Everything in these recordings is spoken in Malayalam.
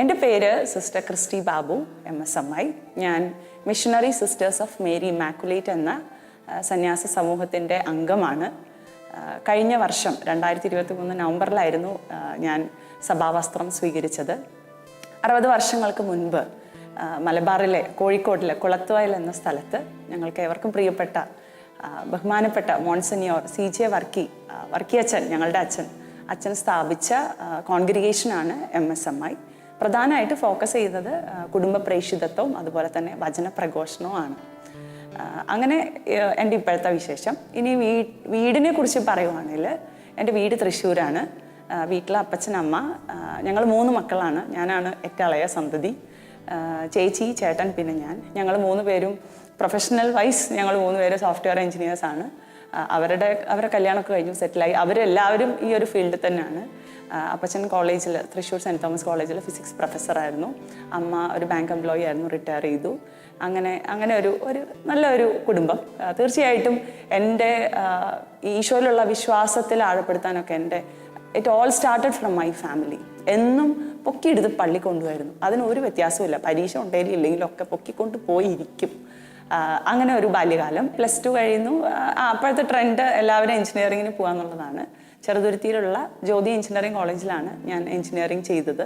എന്റെ പേര് sister Christy Babu M S M I. ഞാൻ missionary sisters of Mary Immaculate എന്ന സന്യാസ സമൂഹത്തിന്റെ അംഗമാണ്. കഴിഞ്ഞ വർഷം രണ്ടായിരത്തി ഇരുപത്തി മൂന്ന് നവംബറിലായിരുന്നു ഞാൻ സഭാവസ്ത്രം സ്വീകരിച്ചത്. അറുപത് വർഷങ്ങൾക്ക് മുൻപ് മലബാറിലെ കോഴിക്കോട്ടിലെ കുളത്തുവയൽ എന്ന സ്ഥലത്ത് ഞങ്ങൾക്ക് ഏവർക്കും പ്രിയപ്പെട്ട ബഹുമാനപ്പെട്ട monsignor C J Varkey Varkey അച്ഛൻ ഞങ്ങളുടെ അച്ഛൻ അച്ഛൻ സ്ഥാപിച്ച കോൺഗ്രിഗേഷനാണ് എം എസ് എം ഐ. പ്രധാനമായിട്ട് ഫോക്കസ് ചെയ്യുന്നത് കുടുംബ പ്രേക്ഷിതത്വവും അതുപോലെ തന്നെ വചന പ്രഘോഷണവും ആണ്. അങ്ങനെ എന്റെ ഇപ്പോഴത്തെ വിശേഷം. ഇനി വീ വീടിനെ കുറിച്ച് പറയുവാണെങ്കിൽ എന്റെ വീട് തൃശ്ശൂരാണ്. വീട്ടിലെ അപ്പച്ചൻ അമ്മ ഞങ്ങൾ മൂന്ന് മക്കളാണ്. ഞാനാണ് ഏറ്റവും ഇളയ സന്തതി ചേച്ചി ചേട്ടൻ പിന്നെ ഞാൻ. ഞങ്ങൾ മൂന്ന് പേരും പ്രൊഫഷണൽ വൈസ് ഞങ്ങൾ മൂന്ന് പേര് സോഫ്റ്റ്വെയർ എഞ്ചിനീയേഴ്സ് ആണ്. അവരുടെ അവരുടെ കല്യാണമൊക്കെ കഴിഞ്ഞു സെറ്റിലായി അവരെല്ലാവരും ഈ ഒരു ഫീൽഡിൽ തന്നെയാണ്. അപ്പച്ചൻ കോളേജിൽ തൃശ്ശൂർ സെന്റ് തോമസ് കോളേജിൽ ഫിസിക്സ് പ്രൊഫസറായിരുന്നു അമ്മ ഒരു ബാങ്ക് എംപ്ലോയി ആയിരുന്നു റിട്ടയർ ചെയ്തു. അങ്ങനെ അങ്ങനെ ഒരു ഒരു നല്ലൊരു കുടുംബം. തീർച്ചയായിട്ടും എന്റെ ഈശോയിലുള്ള വിശ്വാസത്തിൽ ആഴപ്പെടുത്താനൊക്കെ എന്റെ it all started from my family എന്നും പൊക്കിയെടുത്ത് പള്ളി കൊണ്ടുവരുന്നു അതിന് ഒരു വ്യത്യാസമില്ല പരീക്ഷ ഉണ്ടെങ്കിലും ഇല്ലെങ്കിലും ഒക്കെ പൊക്കിക്കൊണ്ട് പോയിരിക്കും. അങ്ങനെ ഒരു ബാല്യകാലം. പ്ലസ് ടു കഴിയുന്നു. അപ്പോഴത്തെ ട്രെൻഡ് എല്ലാവരും എഞ്ചിനീയറിങ്ങിന് പോകാന്നുള്ളതാണ് ചെറുതുരുത്തിയിലുള്ള ജ്യോതി എഞ്ചിനീയറിംഗ് കോളേജിലാണ് ഞാൻ എഞ്ചിനീയറിംഗ് ചെയ്തത്.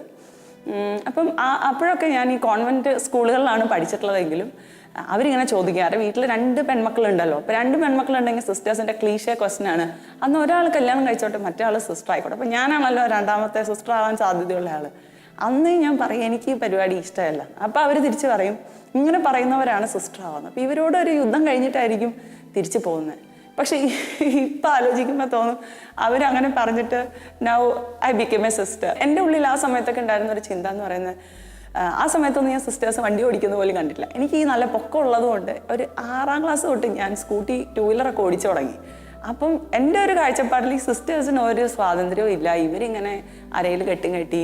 അപ്പം അപ്പോഴൊക്കെ ഞാൻ ഈ കോൺവെന്റ് സ്കൂളുകളിലാണ് പഠിച്ചിട്ടുള്ളതെങ്കിലും അവരിങ്ങനെ ചോദിക്കാറ് വീട്ടിൽ രണ്ട് പെൺമക്കളുണ്ടല്ലോ. അപ്പോൾ രണ്ട് പെൺമക്കളുണ്ടെങ്കിൽ സിസ്റ്റേഴ്സിന്റെ ക്ലീഷേ ക്വസ്റ്റനാണ് അന്ന് ഒരാൾ കല്യാണം കഴിച്ചോട്ടെ മറ്റേ ആൾ സിസ്റ്റർ ആയിക്കോട്ടെ. അപ്പം ഞാനാണല്ലോ രണ്ടാമത്തെ സിസ്റ്റർ ആവാൻ സാധ്യതയുള്ള ആൾ അന്ന് ഞാൻ പറയും എനിക്ക് ഈ പരിപാടി ഇഷ്ടമല്ല. അപ്പോൾ അവർ തിരിച്ച് പറയും ഇങ്ങനെ പറയുന്നവരാണ് സിസ്റ്റർ ആവുന്നത്. അപ്പോൾ ഇവരോട് ഒരു യുദ്ധം കഴിഞ്ഞിട്ടായിരിക്കും തിരിച്ചു പോകുന്നത് പക്ഷേ ഇപ്പം ആലോചിക്കുമ്പോൾ തോന്നും അവരങ്ങനെ പറഞ്ഞിട്ട് now I become a sister എന്റെ ഉള്ളിൽ ആ സമയത്തൊക്കെ ഉണ്ടായിരുന്ന ഒരു ചിന്ത എന്ന് പറയുന്നത് ആ, സമയത്തൊന്നും ഞാൻ സിസ്റ്റേഴ്സ് വണ്ടി ഓടിക്കുന്ന പോലും കണ്ടില്ല എനിക്ക് ഈ നല്ല പൊക്കം ഉള്ളതുകൊണ്ട് ഒരു ആറാം ക്ലാസ് തൊട്ട് ഞാൻ സ്കൂട്ടി ടൂ വീലറൊക്കെ ഓടിച്ചു തുടങ്ങി. അപ്പം എന്റെ ഒരു കാഴ്ചപ്പാടിൽ ഈ സിസ്റ്റേഴ്സിന് ഒരു സ്വാതന്ത്ര്യവും ഇല്ല. ഇവരിങ്ങനെ അരയിൽ കെട്ടി കെട്ടി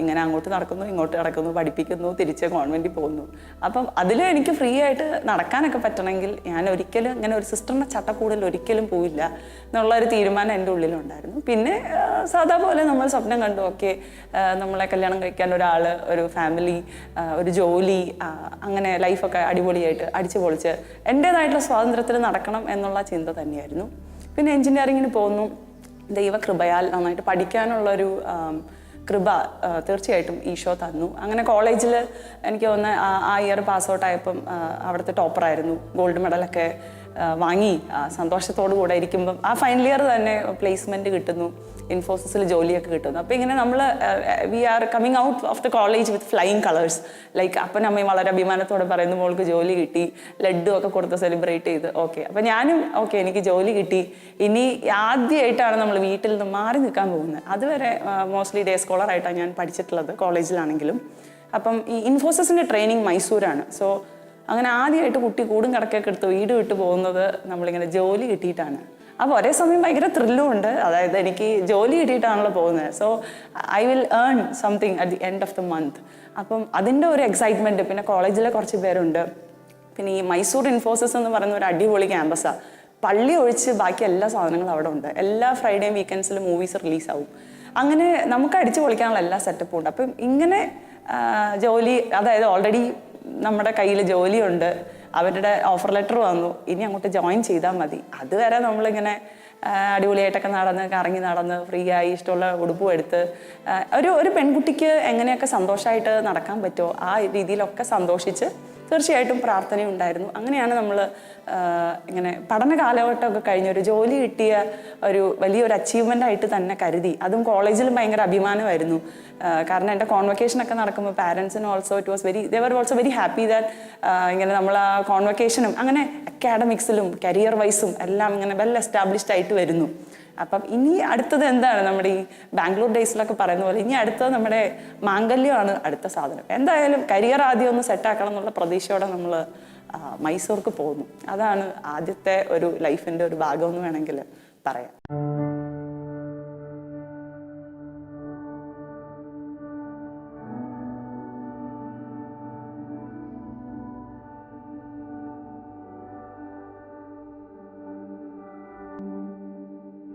ഇങ്ങനെ അങ്ങോട്ട് നടക്കുന്നു ഇങ്ങോട്ട് നടക്കുന്നു പഠിപ്പിക്കുന്നു തിരിച്ച് കോൺവെന്റിൽ പോകുന്നു. അപ്പം അതിൽ എനിക്ക് ഫ്രീ ആയിട്ട് നടക്കാനൊക്കെ പറ്റണമെങ്കിൽ ഞാൻ ഒരിക്കലും ഇങ്ങനെ ഒരു സിസ്റ്ററിന്റെ ചട്ടക്കൂടിൽ ഒരിക്കലും പോയില്ല എന്നുള്ളൊരു തീരുമാനം എന്റെ ഉള്ളിലുണ്ടായിരുന്നു. പിന്നെ സാധാ പോലെ നമ്മൾ സ്വപ്നം കണ്ടു ഓക്കെ നമ്മളെ കല്യാണം കഴിക്കാൻ ഒരാൾ ഒരു ഫാമിലി ഒരു ജോലി അങ്ങനെ ലൈഫൊക്കെ അടിപൊളിയായിട്ട് അടിച്ചു പൊളിച്ച് എന്റേതായിട്ടുള്ള സ്വാതന്ത്ര്യത്തിൽ നടക്കണം എന്നുള്ള ചിന്ത തന്നെയായിരുന്നു. പിന്നെ എൻജിനീയറിങ്ങിന് പോകുന്നു. ദൈവകൃപയാൽ നന്നായിട്ട് പഠിക്കാനുള്ളൊരു കൃപ തീർച്ചയായിട്ടും ഈശോ തന്നു. അങ്ങനെ കോളേജിൽ എനിക്ക് തോന്നുന്ന ആ- ഇയർ പാസ് ഔട്ട് ആയപ്പം ആ, അവിടുത്തെ ടോപ്പറായിരുന്നു. ഗോൾഡ് മെഡലൊക്കെ വാങ്ങി സന്തോഷത്തോടു കൂടെ ഇരിക്കുമ്പം ആ ഫൈനൽ ഇയർ തന്നെ പ്ലേസ്മെന്റ് കിട്ടുന്നു. ഇൻഫോസിസിൽ ജോലിയൊക്കെ കിട്ടുന്നു. അപ്പോൾ ഇങ്ങനെ നമ്മൾ we are coming out of the college with flying colours like അപ്പൻ അമ്മയും വളരെ അഭിമാനത്തോടെ പറയുന്നു മോൾക്ക് ജോലി കിട്ടി. ലഡ്ഡു ഒക്കെ കൊടുത്ത് സെലിബ്രേറ്റ് ചെയ്ത്. ഓക്കെ അപ്പൊ ഞാനും ഓക്കെ എനിക്ക് ജോലി കിട്ടി. ഇനി ആദ്യമായിട്ടാണ് നമ്മൾ വീട്ടിൽ നിന്ന് മാറി നിൽക്കാൻ പോകുന്നത്. അതുവരെ മോസ്റ്റ്ലി ഡേ സ്കോളറായിട്ടാണ് ഞാൻ പഠിച്ചിട്ടുള്ളത് കോളേജിലാണെങ്കിലും അപ്പം ഈ ഇൻഫോസിസിന്റെ ട്രെയിനിങ് മൈസൂരാണ്. സോ അങ്ങനെ ആദ്യമായിട്ട് കുട്ടി കൂടും കിടക്കൊക്കെ എടുത്ത് വീട് വിട്ട് പോകുന്നത് നമ്മളിങ്ങനെ ജോലി കിട്ടിയിട്ടാണ്. അപ്പോൾ ഒരേ സമയം ഭയങ്കര ത്രില്ലും ഉണ്ട് അതായത് എനിക്ക് ജോലി കിട്ടിയിട്ടാണല്ലോ പോകുന്നത്. So I will earn something at the end of the month അപ്പം അതിന്റെ ഒരു എക്സൈറ്റ്മെന്റ് പിന്നെ കോളേജിലെ കുറച്ച് പേരുണ്ട്. പിന്നെ ഈ മൈസൂർ ഇൻഫോസിസ് എന്ന് പറയുന്ന ഒരു അടിപൊളി ക്യാമ്പസാണ് പള്ളി ഒഴിച്ച് ബാക്കി എല്ലാ സാധനങ്ങളും അവിടെ ഉണ്ട്. എല്ലാ ഫ്രൈഡേയും വീക്കെൻഡ്സിലും മൂവീസ് റിലീസാവും അങ്ങനെ നമുക്ക് അടിച്ചു പൊളിക്കാനുള്ള എല്ലാ സെറ്റപ്പും ഉണ്ട്. അപ്പം ഇങ്ങനെ ജോലി അതായത് ഓൾറെഡി നമ്മുടെ കയ്യിൽ ജോലിയുണ്ട്. അവരുടെ ഓഫർ ലെറ്റർ വന്നു. ഇനി അങ്ങോട്ട് ജോയിൻ ചെയ്താൽ മതി. അതുവരെ നമ്മളിങ്ങനെ അടിപൊളിയായിട്ടൊക്കെ നടന്ന് കറങ്ങി നടന്ന് ഫ്രീ ആയി ഇഷ്ടമുള്ള ഉടുപ്പും എടുത്ത് ഒരു ഒരു പെൺകുട്ടിക്ക് എങ്ങനെയൊക്കെ സന്തോഷമായിട്ട് നടക്കാൻ പറ്റുമോ? ആ രീതിയിലൊക്കെ സന്തോഷിച്ച് തീർച്ചയായിട്ടും പ്രാർത്ഥനയുണ്ടായിരുന്നു. അങ്ങനെയാണ് നമ്മൾ ഇങ്ങനെ പഠന കാലഘട്ടമൊക്കെ കഴിഞ്ഞ ഒരു ജോലി കിട്ടിയ ഒരു വലിയൊരു അച്ചീവ്മെന്റ് ആയിട്ട് തന്നെ കരുതി. അതും കോളേജിലും ഭയങ്കര അഭിമാനമായിരുന്നു. കാരണം എന്റെ കോൺവെക്കേഷനൊക്കെ നടക്കുമ്പോൾ പാരൻസിന് also it was very they were also very happy that ഇങ്ങനെ നമ്മൾ ആ കോൺവെക്കേഷനും അങ്ങനെ അക്കാഡമിക്സിലും കരിയർ വൈസും എല്ലാം ഇങ്ങനെ വെൽ എസ്റ്റാബ്ലിഷ്ഡ് ആയിട്ട് വരുന്നു. അപ്പം ഇനി അടുത്തത് എന്താണ്? നമ്മുടെ ഈ ബാംഗ്ലൂർ ഡേയ്സിലൊക്കെ പറയുന്ന പോലെ ഇനി അടുത്തത് നമ്മുടെ മാംഗല്യമാണ് അടുത്ത സാധനം. എന്തായാലും കരിയർ ആദ്യം ഒന്ന് സെറ്റാക്കണം എന്നുള്ള പ്രതീക്ഷയോടെ നമ്മൾ മൈസൂർക്ക് പോകുന്നു. അതാണ് ആദ്യത്തെ ഒരു ലൈഫിന്റെ ഒരു ഭാഗം എന്ന് വേണമെങ്കിൽ പറയാം.